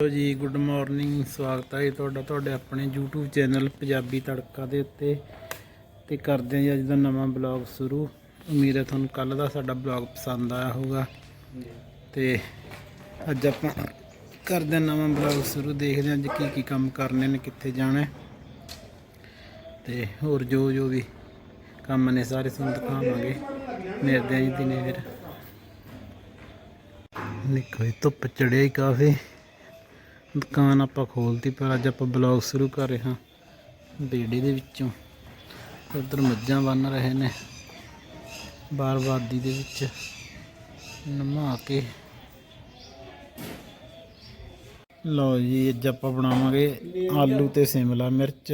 Hello ਜੀ good morning ਸਵਾਗਤ ਹੈ ਜੀ ਤੁਹਾਡਾ, ਤੁਹਾਡੇ ਆਪਣੇ YouTube ਚੈਨਲ ਪੰਜਾਬੀ ਤੜਕਾ ਦੇ ਉੱਤੇ। ਤੇ ਕਰਦੇ ਹਾਂ ਜੀ ਅੱਜ ਦਾ ਨਵਾਂ ਬਲੌਗ ਸ਼ੁਰੂ। ਉਮੀਦ ਹੈ ਤੁਹਾਨੂੰ ਕੱਲ ਦਾ ਸਾਡਾ ਬਲੌਗ ਪਸੰਦ ਆਇਆ ਹੋਊਗਾ। ਤੇ ਅੱਜ ਆਪਾਂ ਕਰਦੇ ਹਾਂ ਨਵਾਂ ਬਲੌਗ ਸ਼ੁਰੂ, ਦੇਖਦੇ ਹਾਂ ਅੱਜ ਕੀ ਕੀ ਕੰਮ ਕਰਨੇ ਨੇ, ਕਿੱਥੇ ਜਾਣਾ ਹੈ। ਤੇ ਹੋਰ ਜੋ ਜੋ ਵੀ ਕੰਮ ਨੇ ਸਾਰੇ ਤੁਹਾਨੂੰ ਦਿਖਾਵਾਂਗੇ। ਮਿਲਦੇ ਹਾਂ ਜੀ ਦਿਨੇ ਫਿਰ। ਨਿਕੋ ਧੁੱਪ ਚੜਿਆ ਹੀ ਕਾਫੀ। ਦੁਕਾਨ ਆਪਾਂ ਖੋਲਤੀ, ਪਰ ਅੱਜ ਆਪਾਂ ਬਲੌਗ ਸ਼ੁਰੂ ਕਰ ਰਹੇ ਹਾਂ ਬੇੜੇ ਦੇ ਵਿੱਚੋਂ। ਉਧਰ ਮੱਝਾਂ ਬੰਨ ਰਹੇ ਨੇ ਬਾਰਵਾਦੀ ਦੇ ਵਿੱਚ ਨਮਾ ਕੇ। ਲਓ ਜੀ, ਅੱਜ ਆਪਾਂ ਬਣਾਵਾਂਗੇ ਆਲੂ ਤੇ ਸ਼ਿਮਲਾ ਮਿਰਚ।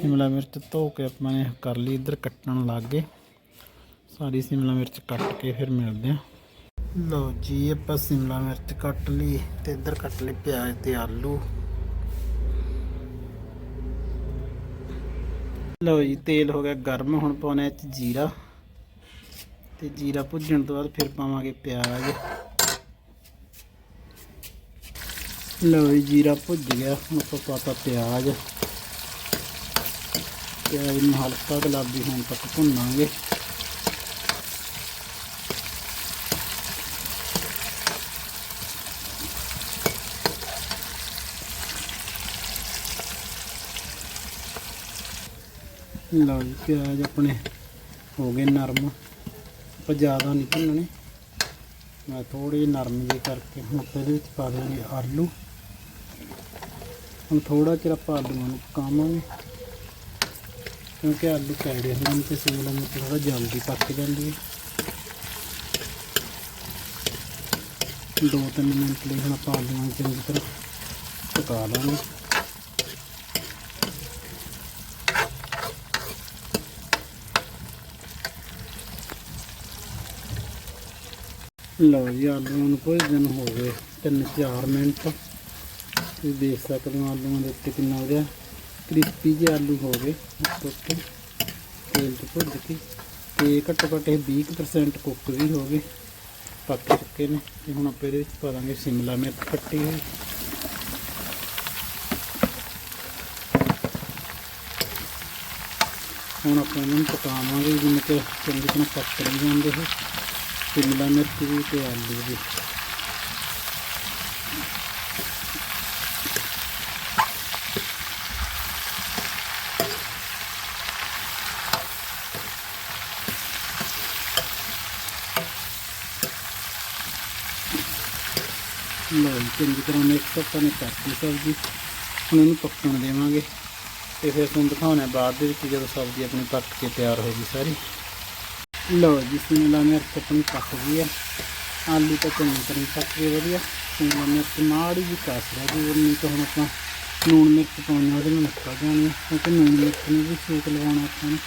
ਸ਼ਿਮਲਾ ਮਿਰਚ ਧੋ ਕੇ ਆਪਾਂ ਨੇ ਕਰ ਲਈ, ਇੱਧਰ ਕੱਟਣ ਲੱਗ ਗਏ। ਸਾਰੀ ਸ਼ਿਮਲਾ ਮਿਰਚ ਕੱਟ ਕੇ ਫਿਰ ਮਿਲਦੇ ਹਾਂ। ਲਓ ਜੀ, ਆਪਾਂ ਸ਼ਿਮਲਾ ਮਿਰਚ ਕੱਟ ਲਈ ਤੇ ਇੱਧਰ ਕੱਟ ਲਈ ਪਿਆਜ਼ ਤੇ ਆਲੂ। ਲਓ ਜੀ, ਤੇਲ ਹੋ ਗਿਆ ਗਰਮ, ਹੁਣ ਪਾਉਣਾ ਇਹ 'ਚ ਜੀਰਾ। ਤੇ ਜੀਰਾ ਭੁੱਜਣ ਤੋਂ ਬਾਅਦ ਫਿਰ ਪਾਵਾਂਗੇ ਪਿਆਜ਼। ਲਓ ਜੀ, ਜੀਰਾ ਭੁੱਜ ਗਿਆ, ਹੁਣ ਆਪਾਂ ਪਾਤਾ ਪਿਆਜ਼। ਪਿਆਜ਼ ਨੂੰ ਹਲਕਾ ਗੁਲਾਬੀ ਹੋਣ ਤੱਕ ਭੁੰਨਾਂਗੇ। ਲਓ ਜੀ, ਪਿਆਜ਼ ਆਪਣੇ ਹੋ ਗਏ ਨਰਮ। ਆਪਾਂ ਜ਼ਿਆਦਾ ਨਹੀਂ ਭੁੰਨਣੇ। ਮੈਂ ਥੋੜੇ ਨਰਮ ਜਿਹੇ ਕਰਕੇ ਹੁਣ ਆਪਾਂ ਇਹਦੇ ਵਿੱਚ ਪਾ ਦੇਵਾਂਗੇ ਆਲੂ। ਹੁਣ ਥੋੜਾ ਚਿਰ ਆਪਾਂ ਆਲੂਆਂ ਨੂੰ ਪਕਾਵਾਂਗੇ। ਕਿਉਂਕਿ ਆਲੂ ਕੈੜੇ ਹੁੰਦੇ ਨੇ ਤੇ ਸ਼ਿਮਲਾ ਮਿਰਚ ਥੋੜਾ ਜਲਦੀ ਪੱਕ ਜਾਂਦੀ ਹੈ। ਦੋ ਤਿੰਨ ਮਿੰਟ ਲਈ ਹੁਣ ਆਪਾਂ ਆਲੂਆਂ ਨੂੰ ਚੰਗੀ ਤਰ੍ਹਾਂ ਪਕਾ ਲਾਂਗੇ। ਲਓ ਜੀ ਆਲੂਆਂ ਨੂੰ ਕੁਝ ਦਿਨ ਹੋ ਗਏ, ਤਿੰਨ ਚਾਰ ਮਿੰਟ। ਤੁਸੀਂ ਦੇਖ ਸਕਦੇ ਹੋ ਆਲੂਆਂ ਦੇ ਉੱਤੇ ਕਿੰਨਾ ਵਧੀਆ ਕ੍ਰਿਸਪੀ ਜਿਹੇ ਆਲੂ ਹੋ ਗਏ ਉੱਤੇ ਤੇਲ ਚ ਭੁੱਜ ਕੇ। ਤੇ ਘੱਟੋ ਘੱਟ ਇਹ 20% ਕੁੱਕ ਵੀ ਹੋ ਗਏ ਪੱਕ ਚੁੱਕੇ ਨੇ। ਤੇ ਹੁਣ ਆਪਾਂ ਇਹਦੇ ਵਿੱਚ ਪਾ ਦਾਂਗੇ ਸ਼ਿਮਲਾ ਮਿਰਚ ਕੱਟੀ ਹੋਈ। ਹੁਣ ਆਪਾਂ ਇਹਨਾਂ ਨੂੰ ਪਕਾਵਾਂਗੇ, ਜਿਵੇਂ ਕਿ ਚੰਗੀ ਤਰ੍ਹਾਂ ਪੱਕ ਰਹੀ ਜਾਂਦੇ ਇਹ। ਸ਼ਿਮਲਾ ਮਿਰਚ ਵੀ ਤੇ ਆਲੂ ਵੀ। ਲਓ ਚੰਗੀ ਤਰ੍ਹਾਂ ਮਿਕਸ ਆਪਾਂ ਕਰਤੀ ਸਬਜ਼ੀ। ਹੁਣ ਇਹਨੂੰ ਪੱਕਣ ਦੇਵਾਂਗੇ ਤੇ ਫਿਰ ਤੁਹਾਨੂੰ ਦਿਖਾਉਣਾ ਬਾਅਦ ਦੇ ਵਿੱਚ ਜਦੋਂ ਸਬਜ਼ੀ ਆਪਣੀ ਪੱਕ ਕੇ ਤਿਆਰ ਹੋ ਗਈ ਸਾਰੀ। ਲਓ ਜੀ, ਸ਼ਿਮਲਾ ਮਿਰਚ ਆਪਣੀ ਪੱਕ ਗਈ ਆ। ਆਲੂ ਤਾਂ ਚੰਗੀ ਤਰ੍ਹਾਂ ਪੱਕ ਗਏ, ਵਧੀਆ। ਸ਼ਿਮਲਾ ਮਿਰਚ ਮਾੜੀ ਜਿਹੀ ਕਸ ਰਹਿ ਗਈ ਨਹੀਂ ਤਾਂ ਹੁਣ ਆਪਾਂ ਲੂਣ ਮਿਰਚ ਪਾਉਣੀ ਉਹਦੇ ਨਾਲ ਨਿਕਲ ਜਾਣੀ ਕਿਉਂਕਿ ਲੂਣ ਮਿਰਚ ਨੂੰ ਵੀ ਸੇਕ ਲਗਾਉਣਾ ਆਪਾਂ ਨੂੰ।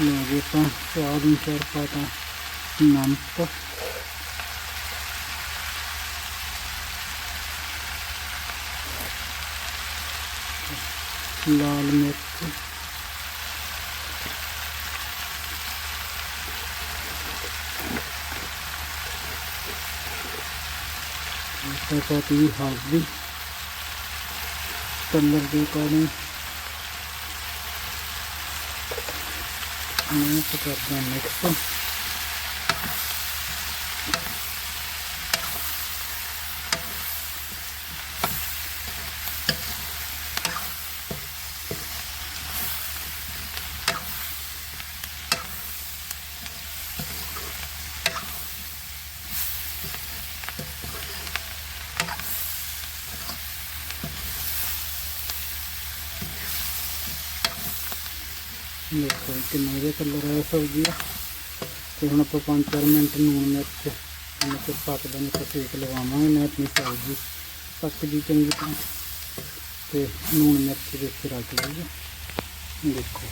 ਲਓ ਜੀ, ਆਪਾਂ ਸਵਾਦ ਅਨੁਸਾਰ ਪਾਤਾ ਨਮਕ। ਲਾਲ ਮਿਰਚ ਤੇ ਪਾਤੀ ਹਲਦੀ ਕਲਰ ਦੇ ਅਕੋਰਡਿੰਗ ਮੈਂ ਕਰਦਾ ਮਿਕਸ ਦੇਖੋ ਜੀ ਕਿੰਨਾ ਵਧੀਆ ਕਲਰ ਆਇਆ ਸਬਜ਼ੀ ਦਾ ਤੇ ਹੁਣ ਆਪਾਂ 5-4 ਮਿੰਟ ਨੂਣ ਮਿਰਚ ਇਹਨਾਂ ਤੇ ਪੱਕ ਸੇਕ ਲਗਾਵਾਂਗੇ ਮੈਂ ਆਪਣੀ ਸਬਜ਼ੀ ਪੱਕ ਜੀ ਚੰਗੀ ਤਰ੍ਹਾਂ ਤੇ ਨੂਣ ਮਿਰਚ ਦੇ ਵਿੱਚ ਰੱਖ ਜਾਊਗਾ ਦੇਖੋ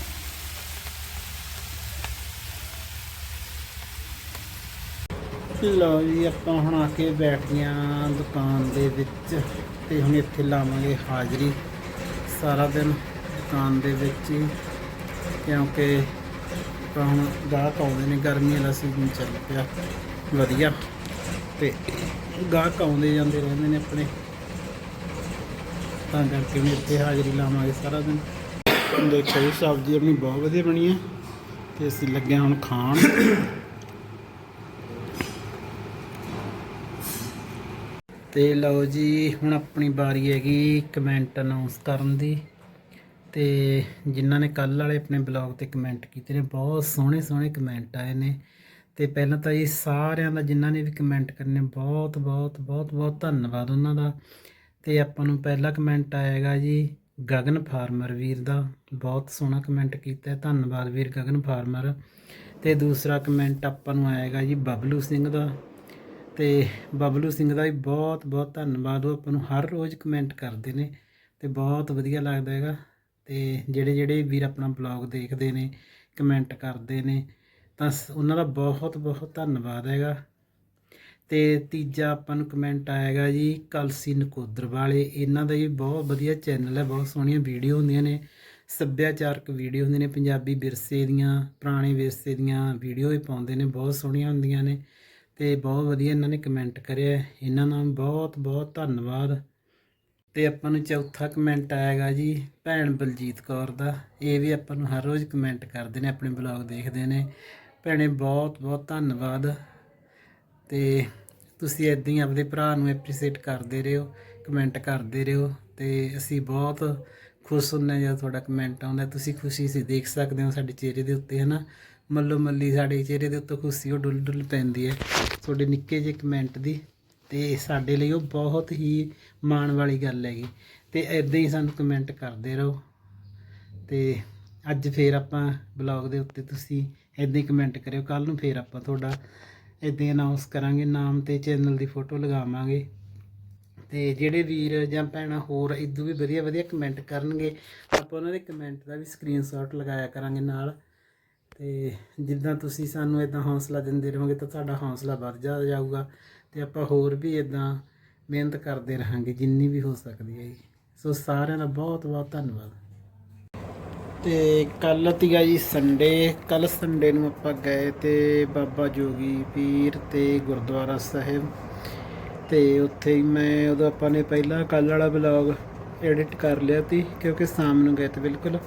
ਲਓ ਜੀ ਆਪਾਂ ਹੁਣ ਆ ਕੇ ਬੈਠ ਗਈਆਂ ਦੁਕਾਨ ਦੇ ਵਿੱਚ ਤੇ ਹੁਣ ਇੱਥੇ ਲਾਵਾਂਗੇ ਹਾਜ਼ਰੀ। ਸਾਰਾ ਦਿਨ ਦੁਕਾਨ ਦੇ ਵਿੱਚ ਹੀ ਕਿਉਂਕਿ ਆਪਾਂ ਹੁਣ ਗਾਹਕ ਆਉਂਦੇ ਨੇ, ਗਰਮੀ ਵਾਲਾ ਸੀਜ਼ਨ ਚੱਲ ਪਿਆ। ਵਧੀਆ। ਤੇ ਗਾਹਕ ਆਉਂਦੇ ਜਾਂਦੇ ਰਹਿੰਦੇ ਨੇ ਆਪਣੇ। ਤਾਂ ਕਰਕੇ ਵੀ ਇੱਥੇ ਹਾਜ਼ਰੀ ਲਾਵਾਂਗੇ ਸਾਰਾ ਦਿਨ। ਦੇਖੋ ਜੀ, ਸਬਜ਼ੀ ਆਪਣੀ ਬਹੁਤ ਵਧੀਆ ਬਣੀ ਹੈ ਤੇ ਅਸੀਂ ਲੱਗੇ ਹੁਣ ਖਾਣ। ਤੇ ਲਓ ਜੀ, ਹੁਣ ਆਪਣੀ ਵਾਰੀ ਹੈਗੀ ਕਮੈਂਟ ਅਨਾਉਂਸ ਕਰਨ ਦੀ। ਤੇ ਜਿਨ੍ਹਾਂ ਨੇ ਕੱਲ ਵਾਲੇ ਆਪਣੇ ਬਲੌਗ ਤੇ ਕਮੈਂਟ ਕੀਤੇ ਨੇ, ਬਹੁਤ ਸੋਹਣੇ ਸੋਹਣੇ ਕਮੈਂਟ ਆਏ ਨੇ। ਤੇ ਪਹਿਲਾਂ ਤਾਂ ਇਹ ਸਾਰਿਆਂ ਦਾ ਜਿਨ੍ਹਾਂ ਨੇ ਵੀ ਕਮੈਂਟ ਕਰਨੇ, ਬਹੁਤ ਬਹੁਤ ਬਹੁਤ ਬਹੁਤ ਧੰਨਵਾਦ ਉਹਨਾਂ ਦਾ। ਤੇ ਆਪਾਂ ਨੂੰ ਪਹਿਲਾ ਕਮੈਂਟ ਆਏਗਾ ਜੀ, ਗਗਨ ਫਾਰਮਰ ਵੀਰ ਦਾ। ਬਹੁਤ ਸੋਹਣਾ ਕਮੈਂਟ ਕੀਤਾ ਹੈ। ਧੰਨਵਾਦ ਵੀਰ ਗਗਨ ਫਾਰਮਰ। ਤੇ ਦੂਸਰਾ ਕਮੈਂਟ ਆਪਾਂ ਨੂੰ ਆਏਗਾ ਜੀ, ਬਬਲੂ ਸਿੰਘ ਦਾ। ਤੇ ਬਬਲੂ ਸਿੰਘ ਦਾ ਵੀ ਬਹੁਤ ਬਹੁਤ ਧੰਨਵਾਦ। ਉਹ ਆਪਾਂ ਨੂੰ ਹਰ ਰੋਜ਼ ਕਮੈਂਟ ਕਰਦੇ ਨੇ ਤੇ ਬਹੁਤ ਵਧੀਆ ਲੱਗਦਾ ਹੈਗਾ। ਤੇ ਜਿਹੜੇ ਜਿਹੜੇ ਵੀਰ ਆਪਣਾ ਬਲੌਗ ਦੇਖਦੇ ਨੇ, ਕਮੈਂਟ ਕਰਦੇ ਨੇ, ਤਾਂ ਸ- ਉਹਨਾਂ ਦਾ ਬਹੁਤ ਬਹੁਤ ਧੰਨਵਾਦ ਹੈਗਾ। ਤੇ ਤੀਜਾ ਆਪਾਂ ਨੂੰ ਕਮੈਂਟ ਆਏਗਾ ਜੀ, ਕਲਸੀ ਨਕੋਦਰ ਵਾਲੇ। ਇਹਨਾਂ ਦਾ ਵੀ ਬਹੁਤ ਵਧੀਆ ਚੈਨਲ ਹੈ, ਬਹੁਤ ਸੋਹਣੀਆਂ ਵੀਡੀਓ ਹੁੰਦੀਆਂ ਨੇ। ਸੱਭਿਆਚਾਰਕ ਵੀਡੀਓ ਹੁੰਦੀਆਂ ਨੇ, ਪੰਜਾਬੀ ਵਿਰਸੇ ਦੀਆਂ, ਪੁਰਾਣੇ ਵਿਰਸੇ ਦੀਆਂ ਵੀਡੀਓ ਵੀ ਪਾਉਂਦੇ ਨੇ, ਬਹੁਤ ਸੋਹਣੀਆਂ ਹੁੰਦੀਆਂ ਨੇ। ਤੇ ਬਹੁਤ ਵਧੀਆ ਇਹਨਾਂ ਨੇ ਕਮੈਂਟ ਕਰਿਆ ਇਹਨਾਂ ਦਾ ਬਹੁਤ ਬਹੁਤ ਧੰਨਵਾਦ। ਤੇ ਆਪਾਂ ਨੂੰ ਚੌਥਾ ਕਮੈਂਟ ਆਏਗਾ ਜੀ, ਭੈਣ ਬਲਜੀਤ ਕੌਰ ਦਾ। ਇਹ ਵੀ ਆਪਾਂ ਨੂੰ ਹਰ ਰੋਜ਼ ਕਮੈਂਟ ਕਰਦੇ ਨੇ, ਆਪਣੇ ਬਲੌਗ ਦੇਖਦੇ ਨੇ। ਭੈਣੇ, ਬਹੁਤ ਬਹੁਤ ਧੰਨਵਾਦ। ਤੇ ਤੁਸੀਂ ਇਦਾਂ ਹੀ ਆਪਣੇ ਭਰਾ ਨੂੰ ਐਪਰੀਸ਼ੀਏਟ ਕਰਦੇ ਰਹੋ ਕਮੈਂਟ ਕਰਦੇ ਰਹੋ ਤੇ ਅਸੀਂ ਬਹੁਤ ਖੁਸ਼ ਹੁੰਦੇ ਹਾਂ ਜਦੋਂ ਤੁਹਾਡਾ ਕਮੈਂਟ ਆਉਂਦਾ। ਤੁਸੀਂ ਖੁਸ਼ੀ ਸੀ, ਦੇਖ ਸਕਦੇ ਹੋ ਸਾਡੇ ਚਿਹਰੇ ਦੇ ਉੱਤੇ, ਹਨਾ? ਮੱਲੋ ਮੱਲੀ ਸਾਡੇ ਚਿਹਰੇ ਦੇ ਉੱਤੇ ਖੁਸ਼ੀ ਉਹ ਡੁੱਲ ਡੁੱਲ ਪੈਂਦੀ ਹੈ। ਤੁਹਾਡੇ ਨਿੱਕੇ ਜਿਹੇ ਕਮੈਂਟ ਦੀ। ਅਤੇ ਸਾਡੇ ਲਈ ਉਹ ਬਹੁਤ ਹੀ ਮਾਣ ਵਾਲੀ ਗੱਲ ਹੈਗੀ। ਅਤੇ ਇੱਦਾਂ ਹੀ ਸਾਨੂੰ ਕਮੈਂਟ ਕਰਦੇ ਰਹੋ। ਅਤੇ ਅੱਜ ਫੇਰ ਆਪਾਂ ਬਲੌਗ ਦੇ ਉੱਤੇ ਤੁਸੀਂ ਇੱਦਾਂ ਹੀ ਕਮੈਂਟ ਕਰਿਓ। ਕੱਲ ਨੂੰ ਫੇਰ ਆਪਾਂ ਤੁਹਾਡਾ ਇਦਾਂ ਅਨਾਉਂਸ ਕਰਾਂਗੇ। ਨਾਮ ਤੇ ਚੈਨਲ ਦੀ ਫੋਟੋ ਲਗਾਵਾਂਗੇ। ਤੇ ਜਿਹੜੇ ਵੀਰ ਜਾਂ ਭੈਣਾਂ ਹੋਰ ਇਦੋਂ ਵੀ ਵਧੀਆ ਵਧੀਆ ਕਮੈਂਟ ਕਰਨਗੇ, ਆਪਾਂ ਉਹਨਾਂ ਦੇ ਕਮੈਂਟ ਦਾ ਵੀ ਸਕਰੀਨਸ਼ਾਟ ਲਗਾਇਆ ਕਰਾਂਗੇ ਨਾਲ। ਤੇ ਜਿੱਦਾਂ ਤੁਸੀਂ ਸਾਨੂੰ ਇਦਾਂ ਹੌਸਲਾ ਦਿੰਦੇ ਰਹੋਗੇ ਤਾਂ ਸਾਡਾ ਹੌਸਲਾ ਵੱਧ ਜਾਊਗਾ। ਤੇ ਆਪਾਂ ਹੋਰ ਵੀ ਇਦਾਂ ਮਿਹਨਤ ਕਰਦੇ ਰਹਾਂਗੇ, ਜਿੰਨੀ ਵੀ ਹੋ ਸਕਦੀ ਹੈ ਜੀ। ਸੋ ਸਾਰਿਆਂ ਦਾ ਬਹੁਤ ਬਹੁਤ ਧੰਨਵਾਦ। ਤੇ ਕੱਲ ਤੀਗਾ ਜੀ ਸੰਡੇ ਕੱਲ ਸੰਡੇ ਨੂੰ ਆਪਾਂ ਗਏ ਤੇ ਬਾਬਾ ਜੋਗੀ ਪੀਰ ਤੇ ਗੁਰਦੁਆਰਾ ਸਾਹਿਬ। ਤੇ ਉੱਥੇ ਹੀ ਮੈਂ, ਉਦੋਂ ਆਪਾਂ ਨੇ ਪਹਿਲਾਂ ਕੱਲ ਵਾਲਾ ਵਲੌਗ ਐਡਿਟ ਕਰ ਲਿਆ ਤੀ, ਕਿਉਂਕਿ ਸ਼ਾਮ ਨੂੰ ਗਏ ਤੇ ਬਿਲਕੁਲ।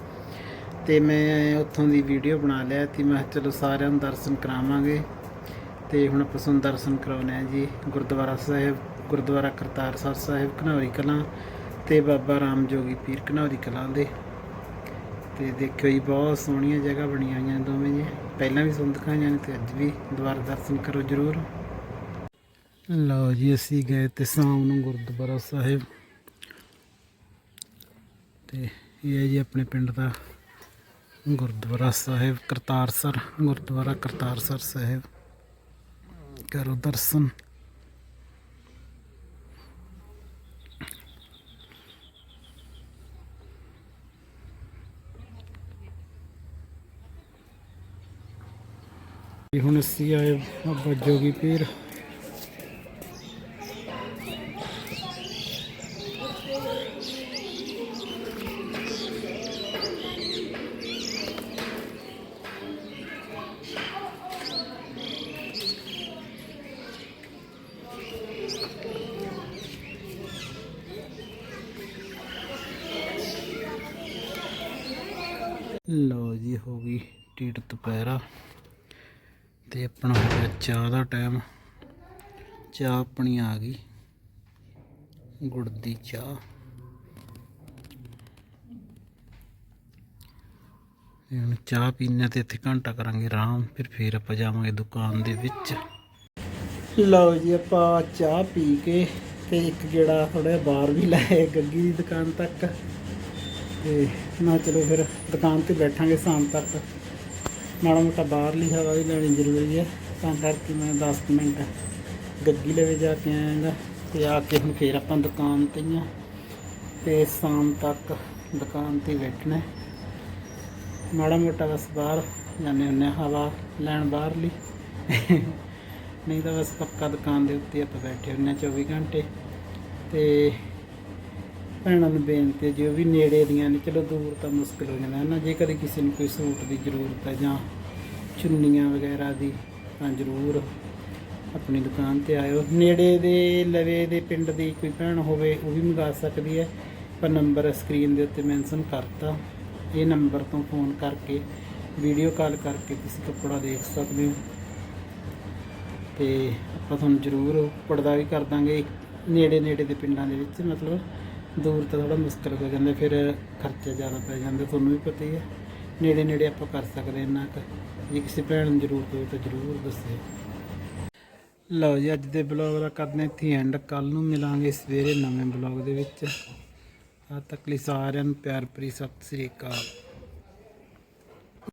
ਤੇ ਮੈਂ ਉੱਥੋਂ ਦੀ ਵੀਡੀਓ ਬਣਾ ਲਿਆ ਤੀ, ਮੈਂ ਕਿਹਾ ਚਲੋ ਸਾਰਿਆਂ ਨੂੰ ਦਰਸ਼ਨ ਕਰਾਵਾਂਗੇ। ਤੇ ਹੁਣ ਆਪਾਂ ਤੁਹਾਨੂੰ ਦਰਸ਼ਨ ਕਰਾਉਣੇ ਆ ਜੀ, ਗੁਰਦੁਆਰਾ ਸਾਹਿਬ, ਗੁਰਦੁਆਰਾ ਕਰਤਾਰਸਰ ਸਾਹਿਬ ਘਨੌਰੀ ਕਲਾਂ ਤੇ ਬਾਬਾ ਰਾਮ ਜੋਗੀ ਪੀਰ ਘਨੌਰੀ ਕਲਾਂ ਦੇ। ਤੇ ਦੇਖਿਓ ਜੀ, ਬਹੁਤ ਸੋਹਣੀਆਂ ਜਗ੍ਹਾ ਬਣੀਆਂ ਹੋਈਆਂ ਦੋਵੇਂ ਜੀ। ਪਹਿਲਾਂ ਵੀ ਤੁਹਾਨੂੰ ਦਿਖਾਈਆਂ ਨੇ ਤੇ ਅੱਜ ਵੀ ਦੁਬਾਰਾ ਦਰਸ਼ਨ ਕਰੋ ਜਰੂਰ। ਲਓ ਜੀ, ਅਸੀਂ ਗਏ ਤੇ ਸ਼ਾਮ ਨੂੰ ਗੁਰਦੁਆਰਾ ਸਾਹਿਬ। ਤੇ ਇਹ ਹੈ ਜੀ ਆਪਣੇ ਪਿੰਡ ਦਾ ਗੁਰਦੁਆਰਾ ਸਾਹਿਬ ਕਰਤਾਰਸਰ ਗੁਰਦੁਆਰਾ ਕਰਤਾਰਸਰ ਸਾਹਿਬ। ਕਰੋ ਦਰਸ਼ਨ ਇਹ ਹੁਣ ਅਸੀਂ ਆਏ ਬਾਬਾ ਜੋਗੀ ਪੀਰ ਲਓ ਹੋ ਗਈ ਟੀਟ ਦੁਪਹਿਰਾ ਤੇ ਆਪਣਾ ਹੋ ਗਿਆ ਚਾਹ ਦਾ ਟਾਈਮ ਚਾਹ ਆਪਣੀ ਆ ਗਈ, ਗੁੜ ਦੀ ਚਾਹ। ਤੇ ਹੁਣ ਚਾਹ ਪੀਣੇ ਤੇ ਇੱਥੇ ਘੰਟਾ ਕਰਾਂਗੇ ਆਰਾਮ, ਫਿਰ ਫੇਰ ਆਪਾਂ ਜਾਵਾਂਗੇ ਦੁਕਾਨ ਦੇ ਵਿੱਚ। ਲਓ ਜੀ, ਆਪਾਂ ਚਾਹ ਪੀ ਕੇ ਤੇ ਇੱਕ ਗੇੜਾ ਥੋੜਾ ਬਾਹਰ ਵੀ ਲਾਇਆ ਗੱਗੀ ਦੀ ਦੁਕਾਨ ਤੱਕ। ਤੇ ਮੈਂ ਚਲੋ ਫਿਰ ਦੁਕਾਨ ਤੇ ਬੈਠਾਂਗੇ ਸ਼ਾਮ ਤੱਕ। ਮਾੜਾ ਮੋਟਾ ਬਾਹਰਲੀ ਹਵਾ ਵੀ ਲੈਣੀ ਜ਼ਰੂਰੀ ਹੈ, ਤਾਂ ਕਰਕੇ ਮੈਂ 10 ਕੁ ਮਿੰਟ ਗੱਗੀ ਲਵੇ ਜਾ ਕੇ ਆਇਆਗਾ ਤੇ ਆ ਕੇ ਹੁਣ ਫੇਰ ਆਪਾਂ ਦੁਕਾਨ ਤੇ ਹੀ ਹਾਂ ਤੇ ਸ਼ਾਮ ਤੱਕ ਦੁਕਾਨ ਤੇ ਬੈਠਣਾ। ਮਾੜਾ ਮੋਟਾ ਬਸ ਬਾਹਰ ਜਾਂਦੇ ਹੁੰਦੇ ਹਾਂ ਹਵਾ ਲੈਣ ਬਾਹਰਲੀ ਨਹੀਂ ਤਾਂ ਬਸ ਪੱਕਾ ਦੁਕਾਨ ਦੇ ਉੱਤੇ ਆਪਾਂ ਬੈਠੇ ਹੁੰਦੇ ਹਾਂ 24 ਘੰਟੇ। ਤੇ ਭੈਣਾਂ ਨੂੰ ਬੇਨਤੀ ਹੈ ਜੋ ਵੀ ਨੇੜੇ ਦੀਆਂ ਨੇ। ਚਲੋ ਦੂਰ ਤਾਂ ਮੁਸ਼ਕਿਲ ਹੋ ਜਾਂਦਾ। ਹੈ ਨਾ ਜੇ ਕਦੇ ਕਿਸੇ ਨੂੰ ਕੋਈ ਸੂਟ ਦੀ ਜ਼ਰੂਰਤ ਹੈ ਜਾਂ ਚੁੰਨੀਆਂ ਵਗੈਰਾ ਦੀ, ਤਾਂ ਜ਼ਰੂਰ ਆਪਣੀ ਦੁਕਾਨ ਤੇ ਆਇਓ। ਨੇੜੇ ਦੇ ਲਵੇ ਦੇ ਪਿੰਡ ਦੀ ਕੋਈ ਭੈਣ ਹੋਵੇ, ਉਹ ਵੀ ਮੰਗਾ ਸਕਦੀ ਹੈ। ਪਰ ਨੰਬਰ ਸਕਰੀਨ ਦੇ ਉੱਤੇ ਮੈਂਸ਼ਨ ਕਰਤਾ। ਇਹ ਨੰਬਰ ਤੋਂ ਫੋਨ ਕਰਕੇ, ਵੀਡੀਓ ਕਾਲ ਕਰਕੇ ਤੁਸੀਂ ਕੱਪੜਾ ਦੇਖ ਸਕਦੇ ਹੋ। ਤੇ ਆਪਾਂ ਤੁਹਾਨੂੰ ਜ਼ਰੂਰ ਪੜਦਾ ਵੀ ਕਰ ਦਾਂਗੇ। ਨੇੜੇ ਨੇੜੇ ਦੇ ਪਿੰਡਾਂ ਦੇ ਵਿੱਚ, ਮਤਲਬ ਦੂਰ ਤਾਂ ਥੋੜਾ ਮੁਸ਼ਕਲ ਹੋ ਜਾਂਦਾ, ਫਿਰ ਖਰਚੇ ਜ਼ਿਆਦਾ ਪੈ ਜਾਂਦੇ, ਤੁਹਾਨੂੰ ਵੀ ਪਤਾ ਹੀ ਹੈ। ਨੇੜੇ ਨੇੜੇ ਆਪਾਂ ਕਰ ਸਕਦੇ ਇੰਨਾ ਕੁ। ਜੇ ਕਿਸੇ ਭੈਣ ਨੂੰ ਜ਼ਰੂਰਤ ਹੋਵੇ ਤਾਂ ਜ਼ਰੂਰ ਦੱਸਿਓ ਲਓ ਜੀ, ਅੱਜ ਦੇ ਬਲੌਗ ਦਾ ਕਰਦੇ ਹਾਂ ਇੱਥੇ ਐਂਡ ਕੱਲ ਨੂੰ ਮਿਲਾਂਗੇ ਸਵੇਰੇ ਨਵੇਂ ਬਲੌਗ ਦੇ ਵਿੱਚ। ਤਦ ਤੱਕ ਲਈ ਸਾਰਿਆਂ ਨੂੰ ਪਿਆਰ ਭਰੀ ਸਤਿ ਸ੍ਰੀ ਅਕਾਲ।